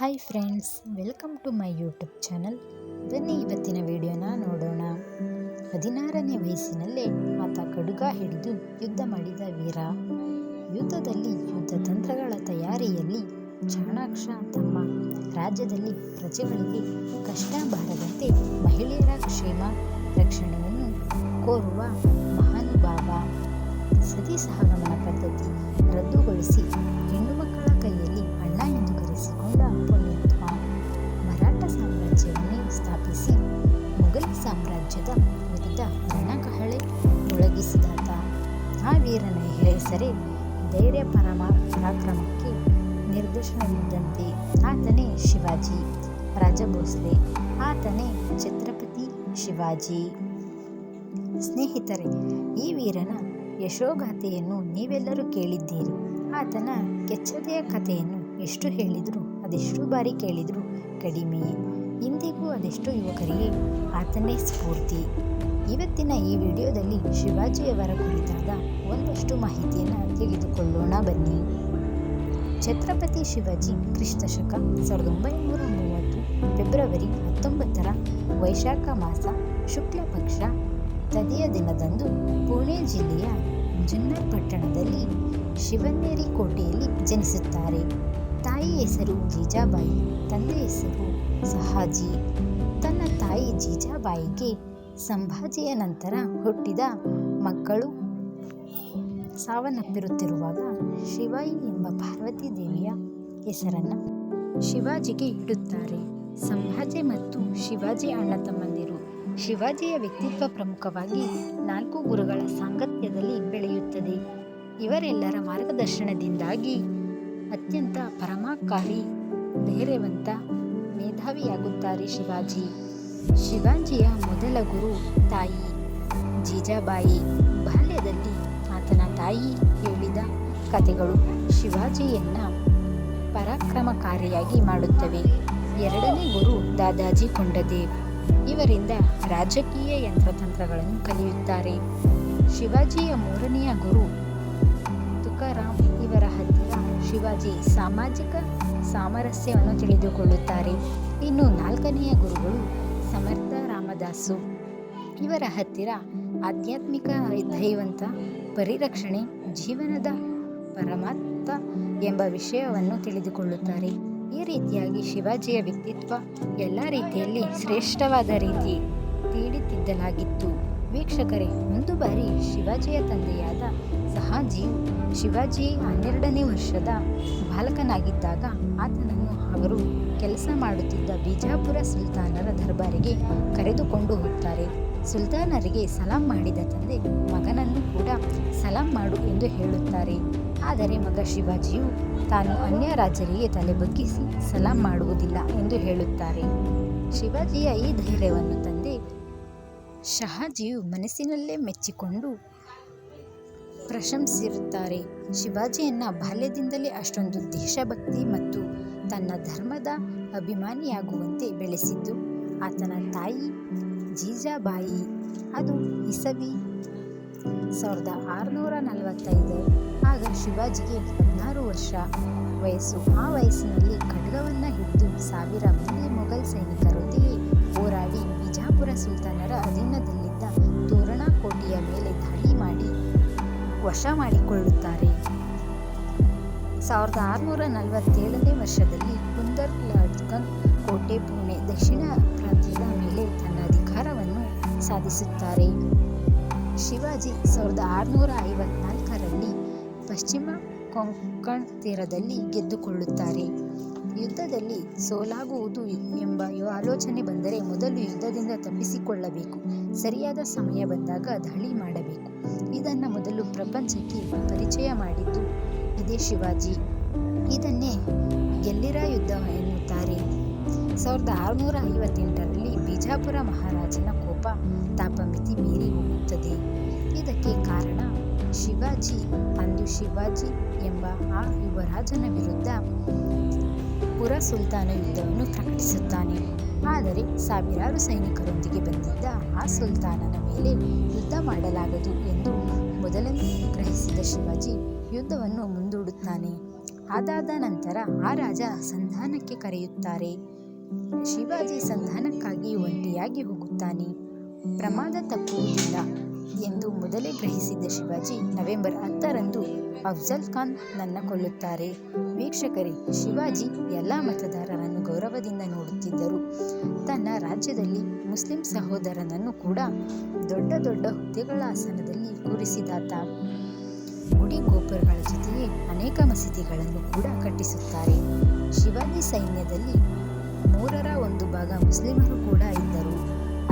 Hi friends, welcome to my YouTube channel. ಬನ್ನಿ ಇವತ್ತಿನ ವಿಡಿಯೋನ ನೋಡೋಣ. ಹದಿನಾರನೇ ವಯಸ್ಸಿನಲ್ಲೇ ಆತ ಕಡುಗ ಹಿಡಿದು ಯುದ್ಧ ಮಾಡಿದ ವೀರ. ಯುದ್ಧದಲ್ಲಿ ಯುದ್ಧ ತಂತ್ರಗಳ ತಯಾರಿಯಲ್ಲಿ ಚಾಣಾಕ್ಷ ತಮ್ಮ ರಾಜ್ಯದಲ್ಲಿ ಪ್ರಜೆಗಳಿಗೆ ಕಷ್ಟ ಬಾರದಂತೆ ಮಹಿಳೆಯರ ಕ್ಷೇಮ ರಕ್ಷಣೆಯನ್ನು ಕೋರುವ ಮಹಾನುಭಾವ. ಸತಿ ಸಹಗಮನ ಪದ್ಧತಿ ರದ್ದುಗೊಳಿಸಿ ಹೆಣ್ಣು ಕರೆಸಿಕೊಂಡ ಪುಣ್ಯಾತ್ಮ ಮರಾಠ ಸಾಮ್ರಾಜ್ಯವನ್ನೇ ಸ್ಥಾಪಿಸಿ ಮೊಘಲ್ ಸಾಮ್ರಾಜ್ಯದ ವಿರುದ್ಧ ರಣಕಹಳೆ ಮೊಳಗಿಸಿದಾತ ಆ ವೀರನ ಹೆಸರೇ ಧೈರ್ಯ ಪರಮ ಪರಾಕ್ರಮಕ್ಕೆ ನಿರ್ದೇಶನವಿದ್ದಂತೆ ಆತನೇ ಶಿವಾಜಿ ರಾಜಭೋಸ್ಲೆ, ಆತನೇ ಛತ್ರಪತಿ ಶಿವಾಜಿ. ಸ್ನೇಹಿತರೆ, ಈ ವೀರನ ಯಶೋಗಾಥೆಯನ್ನು ನೀವೆಲ್ಲರೂ ಕೇಳಿದ್ದೀರಿ. ಆತನ ಕೆಚ್ಚದೆಯ ಕಥೆಯನ್ನು ಎಷ್ಟು ಹೇಳಿದರೂ, ಅದೆಷ್ಟು ಬಾರಿ ಕೇಳಿದರೂ ಕಡಿಮೆಯೇ ಇಂದಿಗೂ ಅದೆಷ್ಟು ಯುವಕರಿಗೆ ಆತನೇ ಸ್ಫೂರ್ತಿ. ಇವತ್ತಿನ ಈ ವಿಡಿಯೋದಲ್ಲಿ ಶಿವಾಜಿಯವರ ಕುರಿತಾದ ಒಂದಷ್ಟು ಮಾಹಿತಿಯನ್ನು ತಿಳಿದುಕೊಳ್ಳೋಣ ಬನ್ನಿ. ಛತ್ರಪತಿ ಶಿವಾಜಿ ಕ್ರಿಸ್ತ ಶಕ ಸಾವಿರದ ಒಂಬೈನೂರ ಮೂವತ್ತು ಫೆಬ್ರವರಿ ಹತ್ತೊಂಬತ್ತರ ವೈಶಾಖ ಮಾಸ ಶುಕ್ಲ ಪಕ್ಷ ತದಿಯ ದಿನದಂದು ಪುಣೆ ಜಿಲ್ಲೆಯ ಜುನ್ನರ್ ಪಟ್ಟಣದಲ್ಲಿ ಶಿವನೇರಿ ಕೋಟೆಯಲ್ಲಿ ಜನಿಸುತ್ತಾರೆ. ತಾಯಿ ಹೆಸರು ಜೀಜಾಬಾಯಿ, ತಂದೆ ಹೆಸರು ಸಹಾಜಿ. ತನ್ನ ತಾಯಿ ಜೀಜಾಬಾಯಿಗೆ ಸಂಭಾಜಿಯ ನಂತರ ಹುಟ್ಟಿದ ಮಕ್ಕಳು ಸಾವನ್ನಪ್ಪಿರುತ್ತಿರುವಾಗ ಶಿವಾಯಿ ಎಂಬ ಪಾರ್ವತಿ ದೇವಿಯ ಹೆಸರನ್ನು ಶಿವಾಜಿಗೆ ಇಡುತ್ತಾರೆ. ಸಂಭಾಜಿ ಮತ್ತು ಶಿವಾಜಿ ಅಣ್ಣ ತಮ್ಮಂದಿರು. ಶಿವಾಜಿಯ ವ್ಯಕ್ತಿತ್ವ ಪ್ರಮುಖವಾಗಿ ನಾಲ್ಕು ಗುರುಗಳ ಸಾಂಗತ್ಯದಲ್ಲಿ ಬೆಳೆಯುತ್ತದೆ. ಇವರೆಲ್ಲರ ಮಾರ್ಗದರ್ಶನದಿಂದಾಗಿ ಅತ್ಯಂತ ಪರಮಾಕಾರಿ, ಧೈರ್ಯವಂತ ಮೇಧಾವಿಯಾಗುತ್ತಾರೆ ಶಿವಾಜಿ. ಶಿವಾಜಿಯ ಮೊದಲ ಗುರು ತಾಯಿ ಜೀಜಾಬಾಯಿ. ಬಾಲ್ಯದಲ್ಲಿ ಆತನ ತಾಯಿ ಹೇಳಿದ ಕಥೆಗಳು ಶಿವಾಜಿಯನ್ನ ಪರಾಕ್ರಮಕಾರಿಯಾಗಿ ಮಾಡುತ್ತವೆ. ಎರಡನೇ ಗುರು ದಾದಾಜಿ ಕೊಂಡದೇವ್. ಇವರಿಂದ ರಾಜಕೀಯ ಯಂತ್ರತಂತ್ರಗಳನ್ನು ಕಲಿಯುತ್ತಾರೆ. ಶಿವಾಜಿಯ ಮೂರನೆಯ ಗುರು ತುಕಾರಾಮ್ ಇವರ ಹತ್ತಿರ ಶಿವಾಜಿ ಸಾಮಾಜಿಕ ಸಾಮರಸ್ಯವನ್ನು ತಿಳಿದುಕೊಳ್ಳುತ್ತಾರೆ. ಇನ್ನು ನಾಲ್ಕನೆಯ ಗುರುಗಳು ಸಮರ್ಥ ರಾಮದಾಸು. ಇವರ ಹತ್ತಿರ ಆಧ್ಯಾತ್ಮಿಕ ದೈವಂತ ಪರಿರಕ್ಷಣೆ, ಜೀವನದ ಪರಮಾತ್ಮ ಎಂಬ ವಿಷಯವನ್ನು ತಿಳಿದುಕೊಳ್ಳುತ್ತಾರೆ. ಈ ರೀತಿಯಾಗಿ ಶಿವಾಜಿಯ ವ್ಯಕ್ತಿತ್ವ ಎಲ್ಲ ರೀತಿಯಲ್ಲಿ ಶ್ರೇಷ್ಠವಾದ ರೀತಿ ತೀಡಿತಿದ್ದಲಾಗಿತ್ತು ವೀಕ್ಷಕರೇ, ಒಂದು ಬಾರಿ ಶಿವಾಜಿಯ ತಂದೆಯಾದ ಸಹಾಜಿಯು ಶಿವಾಜಿ ಹನ್ನೆರಡನೇ ವರ್ಷದ ಬಾಲಕನಾಗಿದ್ದಾಗ ಆತನನ್ನು ಅವರು ಕೆಲಸ ಮಾಡುತ್ತಿದ್ದ ಬಿಜಾಪುರ ಸುಲ್ತಾನರ ದರ್ಬಾರಿಗೆ ಕರೆದುಕೊಂಡು ಹೋಗ್ತಾರೆ. ಸುಲ್ತಾನರಿಗೆ ಸಲಾಂ ಮಾಡಿದ ತಂದೆ ಮಗನನ್ನು ಕೂಡ ಸಲಾಂ ಮಾಡು ಎಂದು ಹೇಳುತ್ತಾರೆ. ಆದರೆ ಮಗ ಶಿವಾಜಿಯು ತಾನು ಅನ್ಯ ರಾಜರಿಗೆ ತಲೆ ಬಗ್ಗಿಸಿ ಸಲಾಂ ಮಾಡುವುದಿಲ್ಲ ಎಂದು ಹೇಳುತ್ತಾರೆ. ಶಿವಾಜಿಯ ಈ ಧೈರ್ಯವನ್ನು ತಂದೆ ಶಹಾಜಿಯು ಮನಸ್ಸಿನಲ್ಲೇ ಮೆಚ್ಚಿಕೊಂಡು ಪ್ರಶಂಸಿರುತ್ತಾರೆ. ಶಿವಾಜಿಯನ್ನು ಬಾಲ್ಯದಿಂದಲೇ ಅಷ್ಟೊಂದು ದೇಶಭಕ್ತಿ ಮತ್ತು ತನ್ನ ಧರ್ಮದ ಅಭಿಮಾನಿಯಾಗುವಂತೆ ಬೆಳೆಸಿದ್ದು, ಆತನ ತಾಯಿ ಜೀಜಾಬಾಯಿ. ಅದು ಇಸವಿ ಸಾವಿರದ ಆರುನೂರ ನಲವತ್ತೈದು. ಆಗ ಶಿವಾಜಿಗೆ ಹದಿನಾರು ವರ್ಷ. ವಯಸ್ಸು ಆ ವಯಸ್ಸಿನಲ್ಲಿ ಖಡ್ಗವನ್ನು ಹಿಡಿದು ಸಾವಿರ ಮಂದಿ ಮೊಘಲ್ ಸೈನಿಕರೊಂದಿಗೆ ಹೋರಾಡಿ ಬಿಜಾಪುರ ಸುಲ್ತಾನರ ಅಧೀನದಲ್ಲಿದ್ದ ತೋರಣ ಕೋಟೆಯ ಮೇಲೆ ದಾಳಿ ಮಾಡಿ ವಶ ಮಾಡಿಕೊಳ್ಳುತ್ತಾರೆ. ಸಾವಿರದ ಆರುನೂರ ನಲವತ್ತೇಳನೇ ವರ್ಷದಲ್ಲಿ ಕುಂದರ್ ಲಾಡ್ಕನ್ ಕೋಟೆ, ಪುಣೆ, ದಕ್ಷಿಣ ಪ್ರಾಂತ್ಯದ ಮೇಲೆ ತನ್ನ ಅಧಿಕಾರವನ್ನು ಸಾಧಿಸುತ್ತಾರೆ. ಶಿವಾಜಿ ಸಾವಿರದ ಆರುನೂರ ಐವತ್ನಾಲ್ಕರಲ್ಲಿ ಪಶ್ಚಿಮ ಕೊಂಕಣ್ ತೀರದಲ್ಲಿ ಗೆದ್ದುಕೊಳ್ಳುತ್ತಾರೆ. ಯುದ್ಧದಲ್ಲಿ ಸೋಲಾಗುವುದು ಎಂಬ ಆಲೋಚನೆ ಬಂದರೆ ಮೊದಲು ಯುದ್ಧದಿಂದ ತಪ್ಪಿಸಿಕೊಳ್ಳಬೇಕು. ಸರಿಯಾದ ಸಮಯ ಬಂದಾಗ ದಾಳಿ ಮಾಡಬೇಕು. ಇದನ್ನು ಮೊದಲು ಪ್ರಪಂಚಕ್ಕೆ ಪರಿಚಯ ಮಾಡಿದ್ದು ಇದೇ ಶಿವಾಜಿ. ಇದನ್ನೇ ಎಲ್ಲಿರ ಯುದ್ಧ ಎನ್ನುತ್ತಾರೆ. ಸಾವಿರದ ಆರುನೂರ ಐವತ್ತೆಂಟರಲ್ಲಿ ಬಿಜಾಪುರ ಮಹಾರಾಜನ ಕೋಪ ತಾಪಮಿತಿ ಮೀರಿ ಹೋಗುತ್ತದೆ. ಇದಕ್ಕೆ ಕಾರಣ ಶಿವಾಜಿ, ಅಂದು ಶಿವಾಜಿ ಎಂಬ ಆ ಯುವರಾಜನ ವಿರುದ್ಧ ಪುರ ಸುಲ್ತಾನ ಯುದ್ಧವನ್ನು ಪ್ರಕಟಿಸುತ್ತಾನೆ. ಆದರೆ ಸಾವಿರಾರು ಸೈನಿಕರೊಂದಿಗೆ ಬಂದಿದ್ದ ಆ ಸುಲ್ತಾನನ ಮೇಲೆ ಯುದ್ಧ ಮಾಡಲಾಗದು ಎಂದು ಮೊದಲನೇ ಗ್ರಹಿಸಿದ ಶಿವಾಜಿ ಯುದ್ಧವನ್ನು ಮುಂದೂಡುತ್ತಾನೆ. ಅದಾದ ನಂತರ ಆ ರಾಜ ಸಂಧಾನಕ್ಕೆ ಕರೆಯುತ್ತಾರೆ. ಶಿವಾಜಿ ಸಂಧಾನಕ್ಕಾಗಿ ಒಂಟಿಯಾಗಿ ಹೋಗುತ್ತಾನೆ. ಪ್ರಮಾದ ತಪ್ಪುವುದಿಲ್ಲ. ಎಂದು ಮೊದಲೇ ಗ್ರಹಿಸಿದ್ದ ಶಿವಾಜಿ ನವೆಂಬರ್ ಹತ್ತರಂದು ಅಫ್ಜಲ್ ಖಾನ್ ನನ್ನ ಕೊಲ್ಲುತ್ತಾರೆ. ವೀಕ್ಷಕರೇ, ಶಿವಾಜಿ ಎಲ್ಲ ಮತದಾರರನ್ನು ಗೌರವದಿಂದ ನೋಡುತ್ತಿದ್ದರು. ತನ್ನ ರಾಜ್ಯದಲ್ಲಿ ಮುಸ್ಲಿಂ ಸಹೋದರನನ್ನು ಕೂಡ ದೊಡ್ಡ ದೊಡ್ಡ ಹುದ್ದೆಗಳ ಆಸನದಲ್ಲಿ ಕೂರಿಸಿದಾತ. ಗುಡಿ ಗೋಪುರಗಳ ಜೊತೆಗೆ ಅನೇಕ ಮಸೀದಿಗಳನ್ನು ಕೂಡ ಕಟ್ಟಿಸುತ್ತಾರೆ. ಶಿವಾಜಿ ಸೈನ್ಯದಲ್ಲಿ ಮೂರರ ಒಂದು ಭಾಗ ಮುಸ್ಲಿಮರು ಕೂಡ ಇದ್ದರು.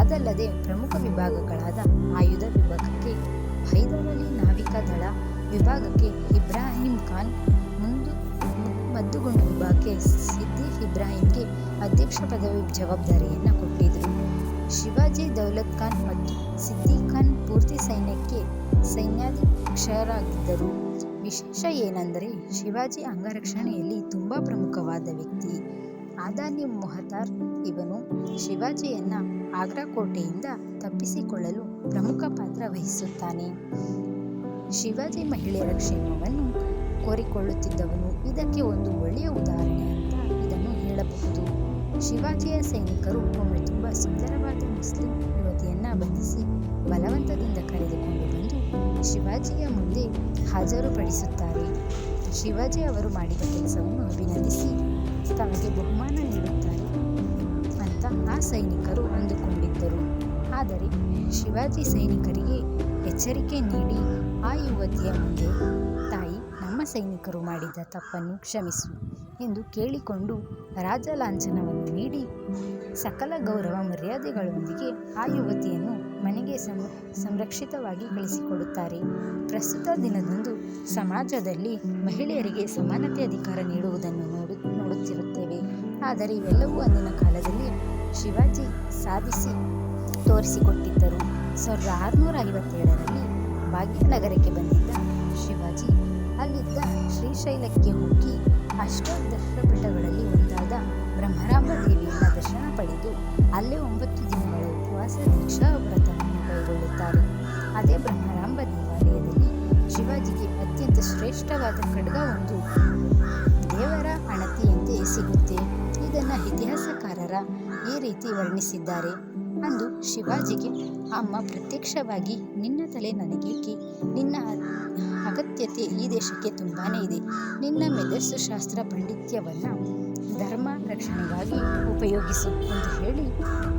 ಅದಲ್ಲದೆ ಪ್ರಮುಖ ವಿಭಾಗಗಳಾದ ಆಯುಧ ವಿಭಾಗಕ್ಕೆ ಹೈದರಾಲಿ ನಾವಿಕ ದಳ, ವಿಭಾಗಕ್ಕೆ ಇಬ್ರಾಹಿಂ ಖಾನ್, ಮುಂದು ಮದ್ದುಗುಂಡು ವಿಭಾಗಕ್ಕೆ ಸಿದ್ದಿಕ್ ಇಬ್ರಾಹಿಂಗೆ ಅಧ್ಯಕ್ಷ ಪದವಿ ಜವಾಬ್ದಾರಿಯನ್ನು ಕೊಟ್ಟಿದ್ದರು ಶಿವಾಜಿ ದೌಲತ್ ಖಾನ್ ಮತ್ತು ಸಿದ್ದಿ ಖಾನ್ ಪೂರ್ತಿ ಸೈನ್ಯಕ್ಕೆ ಸೈನ್ಯಾಧ್ಯಕ್ಷರಾಗಿದ್ದರು. ವಿಶೇಷ ಏನೆಂದರೆ ಶಿವಾಜಿ ಅಂಗರಕ್ಷಣೆಯಲ್ಲಿ ತುಂಬ ಪ್ರಮುಖವಾದ ವ್ಯಕ್ತಿ. ಆದಾನಿ ಮೊಹತಾರ್ ಇವನು ಶಿವಾಜಿಯನ್ನ ಆಗ್ರಾ ಕೋಟೆಯಿಂದ ತಪ್ಪಿಸಿಕೊಳ್ಳಲು ಪ್ರಮುಖ ಪಾತ್ರ ವಹಿಸುತ್ತಾನೆ. ಶಿವಾಜಿ ಮಹಿಳೆಯರ ಕ್ಷೇಮವನ್ನು ಕೋರಿಕೊಳ್ಳುತ್ತಿದ್ದವನು ಇದಕ್ಕೆ ಒಂದು ಒಳ್ಳೆಯ ಉದಾಹರಣೆ ಅಂತ ಇದನ್ನು ಹೇಳಬಹುದು. ಶಿವಾಜಿಯ ಸೈನಿಕರು ಒಮ್ಮೆ ತುಂಬ ಸುಂದರವಾದ ಮುಸ್ಲಿಂ ಯುವತಿಯನ್ನ ಬಂಧಿಸಿ ಬಲವಂತದಿಂದ ಕರೆದುಕೊಂಡು ಬಂದು ಶಿವಾಜಿಯ ಮುಂದೆ ಹಾಜರುಪಡಿಸುತ್ತಾರೆ. ಶಿವಾಜಿ ಅವರು ಮಾಡಿದ ಕೆಲಸವನ್ನು ಅಭಿನಂದಿಸಿ ತಮಗೆ ಆ ಸೈನಿಕರು ಅಂದುಕೊಂಡಿದ್ದರು. ಆದರೆ ಶಿವಾಜಿ ಸೈನಿಕರಿಗೆ ಎಚ್ಚರಿಕೆ ನೀಡಿ ಆ ಯುವತಿಯ ಮುಂದೆ, ತಾಯಿ, ನಮ್ಮ ಸೈನಿಕರು ಮಾಡಿದ ತಪ್ಪನ್ನು ಕ್ಷಮಿಸು ಎಂದು ಕೇಳಿಕೊಂಡು ರಾಜ ಲಾಂಛನವನ್ನು ನೀಡಿ, ಸಕಲ ಗೌರವ ಮರ್ಯಾದೆಗಳೊಂದಿಗೆ ಆ ಯುವತಿಯನ್ನು ಮನೆಗೆ ಸಂ, ಸಂರಕ್ಷಿತವಾಗಿ ಕಳಿಸಿಕೊಡುತ್ತಾರೆ. ಪ್ರಸ್ತುತ ದಿನದಂದು ಸಮಾಜದಲ್ಲಿ ಮಹಿಳೆಯರಿಗೆ ಸಮಾನತೆ ಅಧಿಕಾರ ನೀಡುವುದನ್ನು ನೋಡು, ನೋಡುತ್ತಿರುತ್ತೇವೆ. ಆದರೆ ಇವೆಲ್ಲವೂ ಅಂದಿನ ಕಾಲದಲ್ಲಿ ಶಿವಾಜಿ ಸಾಧಿಸಿ ತೋರಿಸಿಕೊಟ್ಟಿದ್ದರು. ಸಾವಿರದ ಆರುನೂರ ಐವತ್ತೇಳರಲ್ಲಿ ಭಾಗ್ಯನಗರಕ್ಕೆ ಬಂದಿದ್ದ ಶಿವಾಜಿ, ಅಲ್ಲಿದ್ದ ಶ್ರೀಶೈಲಕ್ಕೆ ಹೋಗಿ ಅಷ್ಟದಶಪೀಠಗಳಲ್ಲಿ ಒಂದಾದ ಬ್ರಹ್ಮರಾಂಬ ದೇವಿಯಿಂದ ದರ್ಶನ ಪಡೆದು ಅಲ್ಲೇ ಒಂಬತ್ತು ದಿನಗಳ ಉಪವಾಸ ದೀಕ್ಷಾ ವ್ರತವನ್ನು ಕೈಗೊಳ್ಳುತ್ತಾರೆ. ಅದೇ ಬ್ರಹ್ಮರಾಂಬ ದೇವಾಲಯದಲ್ಲಿ ಶಿವಾಜಿಗೆ ಅತ್ಯಂತ ಶ್ರೇಷ್ಠವಾದ ಖಡ್ಗ ಒಂದು ದೇವರ ಅಣತಿಯಂತೆ ಸಿಗುತ್ತೆ. ಇದನ್ನು ಇತಿಹಾಸಕಾರರ ಈ ರೀತಿ ವರ್ಣಿಸಿದ್ದಾರೆ ಅಂದು ಶಿವಾಜಿಗೆ ಅಮ್ಮ ಪ್ರತ್ಯಕ್ಷವಾಗಿ, ನಿನ್ನ ತಲೆ ನನಗೇಕೆ? ನಿನ್ನ ಅಗತ್ಯತೆ ಈ ದೇಶಕ್ಕೆ ತುಂಬಾ ಇದೆ. ನಿನ್ನ ಮೆದಸ್ಸು ಶಾಸ್ತ್ರ ಪಾಂಡಿತ್ಯವನ್ನು ಧರ್ಮ ರಕ್ಷಣೆಗಾಗಿ ಉಪಯೋಗಿಸು ಎಂದು ಹೇಳಿ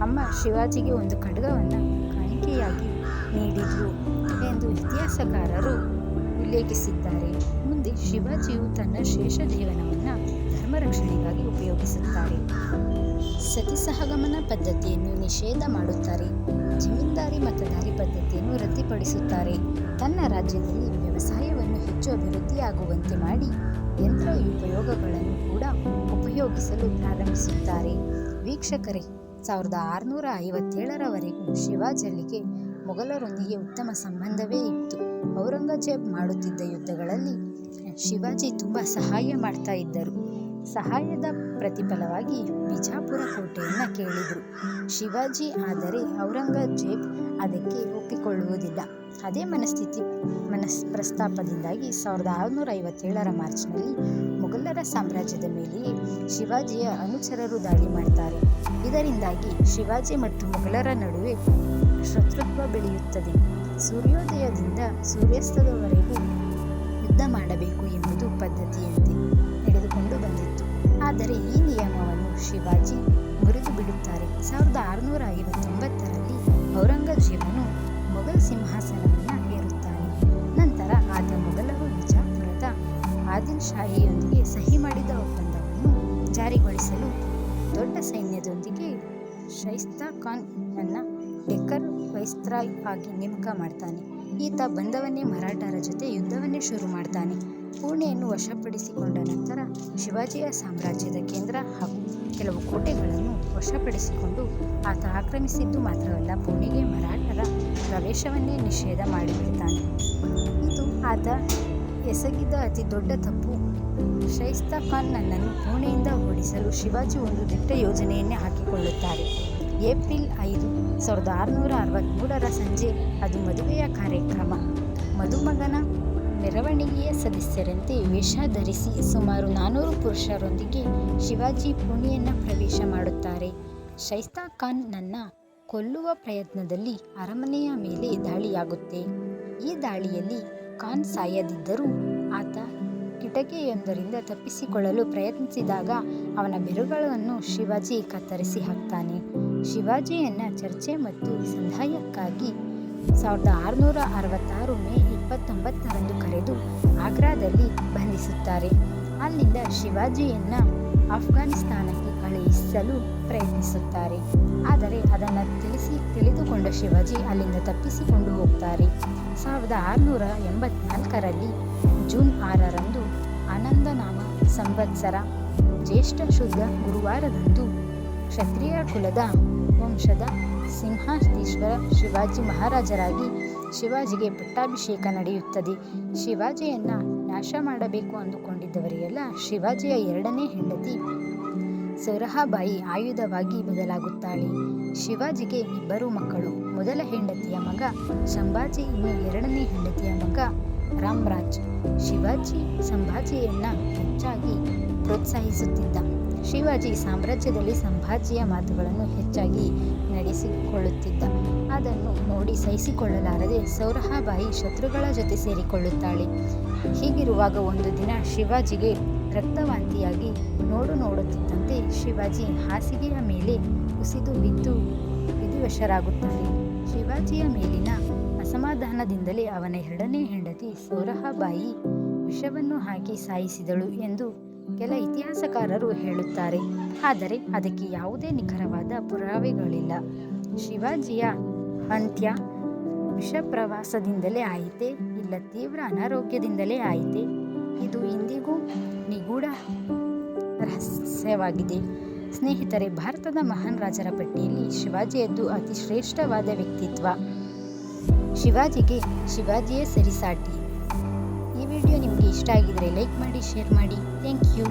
ಅಮ್ಮ ಶಿವಾಜಿಗೆ ಒಂದು ಖಡ್ಗವನ್ನು ಕಾಣಿಕೆಯಾಗಿ ನೀಡಿದರು ಎಂದು ಇತಿಹಾಸಕಾರರು ಉಲ್ಲೇಖಿಸಿದ್ದಾರೆ. ಮುಂದೆ ಶಿವಾಜಿಯು ತನ್ನ ಶೇಷಜೀವನವನ್ನು ಧರ್ಮ ರಕ್ಷಣೆಗಾಗಿ ಉಪಯೋಗಿಸುತ್ತಾರೆ. ಸತಿಸಹಗಮನ ಪದ್ಧತಿಯನ್ನು ನಿಷೇಧ ಮಾಡುತ್ತಾರೆ. ಜಮೀನ್ದಾರಿ ಮತದಾರಿ ಪದ್ಧತಿಯನ್ನು ರದ್ದುಪಡಿಸುತ್ತಾರೆ. ತನ್ನ ರಾಜ್ಯದಲ್ಲಿ ವ್ಯವಸಾಯವನ್ನು ಹೆಚ್ಚು ಅಭಿವೃದ್ಧಿಯಾಗುವಂತೆ ಮಾಡಿ ಯಂತ್ರ ಉಪಯೋಗಗಳನ್ನು ಕೂಡ ಉಪಯೋಗಿಸಲು ಪ್ರಾರಂಭಿಸುತ್ತಾರೆ. ವೀಕ್ಷಕರೇ, ಸಾವಿರದ ಆರುನೂರ ಐವತ್ತೇಳರವರೆಗೂ ಶಿವಾಜಲ್ಲಿಗೆ ಮೊಘಲರೊಂದಿಗೆ ಉತ್ತಮ ಸಂಬಂಧವೇ ಇತ್ತು. ಔರಂಗಜೇಬ್ ಮಾಡುತ್ತಿದ್ದ ಯುದ್ಧಗಳಲ್ಲಿ ಶಿವಾಜಿ ತುಂಬ ಸಹಾಯ ಮಾಡ್ತಾ ಇದ್ದರು. ಸಹಾಯದ ಪ್ರತಿಫಲವಾಗಿ ಬಿಜಾಪುರ ಕೋಟೆಯನ್ನು ಕೇಳಿದರು. ಶಿವಾಜಿ ಆದರೆ ಔರಂಗಜೇಬ್ ಅದಕ್ಕೆ ಒಪ್ಪಿಕೊಳ್ಳುವುದಿಲ್ಲ. ಅದೇ ಮನಸ್ಥಿತಿ ಮನಸ್ ಪ್ರಸ್ತಾಪದಿಂದಾಗಿ ಸಾವಿರದ ಆರುನೂರ ಐವತ್ತೇಳರ ಮಾರ್ಚ್ನಲ್ಲಿ ಮೊಘಲರ ಸಾಮ್ರಾಜ್ಯದ ಮೇಲೆಯೇ ಶಿವಾಜಿಯ ಅನುಚರರು ದಾಳಿ ಮಾಡ್ತಾರೆ. ಇದರಿಂದಾಗಿ ಶಿವಾಜಿ ಮತ್ತು ಮೊಘಲರ ನಡುವೆ ಶತ್ರುತ್ವ ಬೆಳೆಯುತ್ತದೆ. ಸೂರ್ಯೋದಯದಿಂದ ಸೂರ್ಯಾಸ್ತದವರೆಗೂ ಯುದ್ಧ ಮಾಡಬೇಕು ಎಂಬುದು ಪದ್ಧತಿಯಂತೆ. ನಡೆದುಕೊಂಡು ಬಂದಿತ್ತು. ಆದರೆ ಈ ನಿಯಮವನ್ನು ಶಿವಾಜಿ ಮುರಿದು ಬಿಡುತ್ತಾರೆ ಸಾವಿರದ ಆರುನೂರ ಐವತ್ತೊಂಬತ್ತರಲ್ಲಿ ಔರಂಗಜೇಬನು ಮೊಘಲ್ ಸಿಂಹಾಸನವನ್ನು ಏರುತ್ತಾನೆ. ನಂತರ ಆತ ಮೊಘಲರು ಬಿಜಾಪುರದ ಆದಿಲ್ ಶಾಹಿಯೊಂದಿಗೆ ಸಹಿ ಮಾಡಿದ ಒಪ್ಪಂದವನ್ನು ಜಾರಿಗೊಳಿಸಲು ದೊಡ್ಡ ಸೈನ್ಯದೊಂದಿಗೆ ಶೈಸ್ತಾ ಖಾನ್ ನನ್ನ ಡೆಕ್ಕರ್ ವೈಸ್ತ್ರಾಯ್ ಆಗಿ ನೇಮಕ ಮಾಡ್ತಾನೆ. ಈತ ಬಂದವನ್ನೇ ಮರಾಠರ ಜೊತೆ ಯುದ್ಧವನ್ನೇ ಶುರು ಮಾಡ್ತಾನೆ. ಪುಣೆಯನ್ನು ವಶಪಡಿಸಿಕೊಂಡ ನಂತರ ಶಿವಾಜಿಯ ಸಾಮ್ರಾಜ್ಯದ ಕೇಂದ್ರ ಹಾಗೂ ಕೆಲವು ಕೋಟೆಗಳನ್ನು ವಶಪಡಿಸಿಕೊಂಡು ಆತ ಆಕ್ರಮಿಸಿದ್ದು ಮಾತ್ರವಲ್ಲ, ಪುಣೆಗೆ ಮರಾಠರ ಪ್ರವೇಶವನ್ನೇ ನಿಷೇಧ ಮಾಡಿಬಿಡ್ತಾನೆ. ಇದು ಆತ ಎಸಗಿದ ಅತಿ ದೊಡ್ಡ ತಪ್ಪು. ಶೈಸ್ತ ಖಾನ್ ನನ್ನನ್ನು ಪುಣೆಯಿಂದ ಓಡಿಸಲು ಶಿವಾಜಿ ಒಂದು ದಿಟ್ಟ ಯೋಜನೆಯನ್ನೇ ಹಾಕಿಕೊಳ್ಳುತ್ತಾರೆ. ಏಪ್ರಿಲ್ ಐದು, ಸಾವಿರದ ಆರುನೂರ ಅರವತ್ತ್ಮೂರರ ಸಂಜೆ ಅದು ಮದುವೆಯ ಕಾರ್ಯಕ್ರಮ. ಮದುಮಗನ ಮೆರವಣಿಗೆಯ ಸದಸ್ಯರಂತೆ ವೇಷ ಧರಿಸಿ ಸುಮಾರು ನಾನೂರು ಪುರುಷರೊಂದಿಗೆ ಶಿವಾಜಿ ಪುಣೆಯನ್ನು ಪ್ರವೇಶ ಮಾಡುತ್ತಾರೆ. ಶೈಸ್ತಾ ಖಾನ್ನನ್ನ ಕೊಲ್ಲುವ ಪ್ರಯತ್ನದಲ್ಲಿ ಅರಮನೆಯ ಮೇಲೆ ದಾಳಿಯಾಗುತ್ತೆ. ಈ ದಾಳಿಯಲ್ಲಿ ಖಾನ್ ಸಾಯದಿದ್ದರೂ ಆತ ಕಿಟಕಿಯೊಂದರಿಂದ ತಪ್ಪಿಸಿಕೊಳ್ಳಲು ಪ್ರಯತ್ನಿಸಿದಾಗ ಅವನ ಬೆರಳುಗಳನ್ನು ಶಿವಾಜಿ ಕತ್ತರಿಸಿ ಹಾಕ್ತಾನೆ. ಶಿವಾಜಿಯನ್ನು ಚರ್ಚೆ ಮತ್ತು ಸಂಧಾಯಕ್ಕಾಗಿ ಸಾವಿರದ ಆರುನೂರ ಅರವತ್ತಾರು ಮೇ ಇಪ್ಪತ್ತೊಂಬತ್ತರಂದು ಕರೆದು ಆಗ್ರಾದಲ್ಲಿ ಬಂಧಿಸುತ್ತಾರೆ. ಅಲ್ಲಿಂದ ಶಿವಾಜಿಯನ್ನು ಅಫ್ಘಾನಿಸ್ತಾನಕ್ಕೆ ಕಳುಹಿಸಲು ಪ್ರಯತ್ನಿಸುತ್ತಾರೆ. ಆದರೆ ಅದನ್ನು ತಿಳಿಸಿ, ತಿಳಿದುಕೊಂಡ ಶಿವಾಜಿ ಅಲ್ಲಿಂದ ತಪ್ಪಿಸಿಕೊಂಡು ಹೋಗ್ತಾರೆ. ಸಾವಿರದ ಆರುನೂರ ಎಂಬತ್ನಾಲ್ಕರಲ್ಲಿ ಜೂನ್ ಆರರಂದು ಆನಂದನಾಮ ಸಂವತ್ಸರ, ಜ್ಯೇಷ್ಠ ಶುದ್ಧ ಗುರುವಾರದಂದು ಕ್ಷತ್ರಿಯ ಕುಲದ ವಂಶದ ಸಿಂಹಾಸೀಶ್ವರ ಶಿವಾಜಿ ಮಹಾರಾಜರಾಗಿ ಶಿವಾಜಿಗೆ ಪಟ್ಟಾಭಿಷೇಕ ನಡೆಯುತ್ತದೆ. ಶಿವಾಜಿಯನ್ನು ನಾಶ ಮಾಡಬೇಕು ಅಂದುಕೊಂಡಿದ್ದವರಿಗೆಲ್ಲ ಶಿವಾಜಿಯ ಎರಡನೇ ಹೆಂಡತಿ ಸೌರಹಾಬಾಯಿ ಆಯುಧವಾಗಿ ಬದಲಾಗುತ್ತಾಳೆ. ಶಿವಾಜಿಗೆ ಇಬ್ಬರು ಮಕ್ಕಳು. ಮೊದಲ ಹೆಂಡತಿಯ ಮಗ ಸಂಭಾಜಿ, ಇನ್ನು ಎರಡನೇ ಹೆಂಡತಿಯ ಮಗ ರಾಮ್ರಾಜ್. ಶಿವಾಜಿ, ಸಂಭಾಜಿಯನ್ನು ಹೆಚ್ಚಾಗಿ ಪ್ರೋತ್ಸಾಹಿಸುತ್ತಿದ್ದ. ಶಿವಾಜಿ ಸಾಮ್ರಾಜ್ಯದಲ್ಲಿ ಸಂಭಾಜಿಯ ಮಾತುಗಳನ್ನು ಹೆಚ್ಚಾಗಿ ನಡೆಸಿಕೊಳ್ಳುತ್ತಿದ್ದ. ಅದನ್ನು ನೋಡಿ ಸಹಿಸಿಕೊಳ್ಳಲಾರದೆ ಸೌರಹಾಬಾಯಿ ಶತ್ರುಗಳ ಜೊತೆ ಸೇರಿಕೊಳ್ಳುತ್ತಾಳೆ. ಹೀಗಿರುವಾಗ ಒಂದು ದಿನ ಶಿವಾಜಿಗೆ ರಕ್ತವಾಂತಿಯಾಗಿ ನೋಡು ನೋಡುತ್ತಿದ್ದಂತೆ ಶಿವಾಜಿ ಹಾಸಿಗೆಯ ಮೇಲೆ ಕುಸಿದು ಬಿದ್ದು ವಿಧಿವಶರಾಗುತ್ತಾರೆ ಶಿವಾಜಿಯ ಮೇಲಿನ ಅಸಮಾಧಾನದಿಂದಲೇ ಅವನ ಎರಡನೇ ಹೆಂಡತಿ ಸೌರಹಾಬಾಯಿ ವಿಷವನ್ನು ಹಾಕಿ ಸಾಯಿಸಿದಳು ಎಂದು ಕೆಲ ಇತಿಹಾಸಕಾರರು ಹೇಳುತ್ತಾರೆ, ಆದರೆ ಅದಕ್ಕೆ ಯಾವುದೇ ನಿಖರವಾದ ಪುರಾವೆಗಳಿಲ್ಲ. ಶಿವಾಜಿಯ ಅಂತ್ಯ ವಿಷಪ್ರವಾಸದಿಂದಲೇ ಆಯಿತೆ, ಇಲ್ಲ ತೀವ್ರ ಅನಾರೋಗ್ಯದಿಂದಲೇ ಆಯಿತೆ? ಇದು ಇಂದಿಗೂ ನಿಗೂಢ ರಹಸ್ಯವಾಗಿದೆ. ಸ್ನೇಹಿತರೆ, ಭಾರತದ ಮಹಾನ್ ರಾಜರ ಪಟ್ಟಿಯಲ್ಲಿ ಶಿವಾಜಿಯದ್ದು ಅತಿ ಶ್ರೇಷ್ಠವಾದ ವ್ಯಕ್ತಿತ್ವ. ಶಿವಾಜಿಗೆ ಶಿವಾಜಿಯೇ ಸರಿಸಾಟಿ. ವಿಡಿಯೋ ನಿಮಗೆ ಇಷ್ಟ ಆಗಿದರೆ ಲೈಕ್ ಮಾಡಿ ಶೇರ್ ಮಾಡಿ. Thank you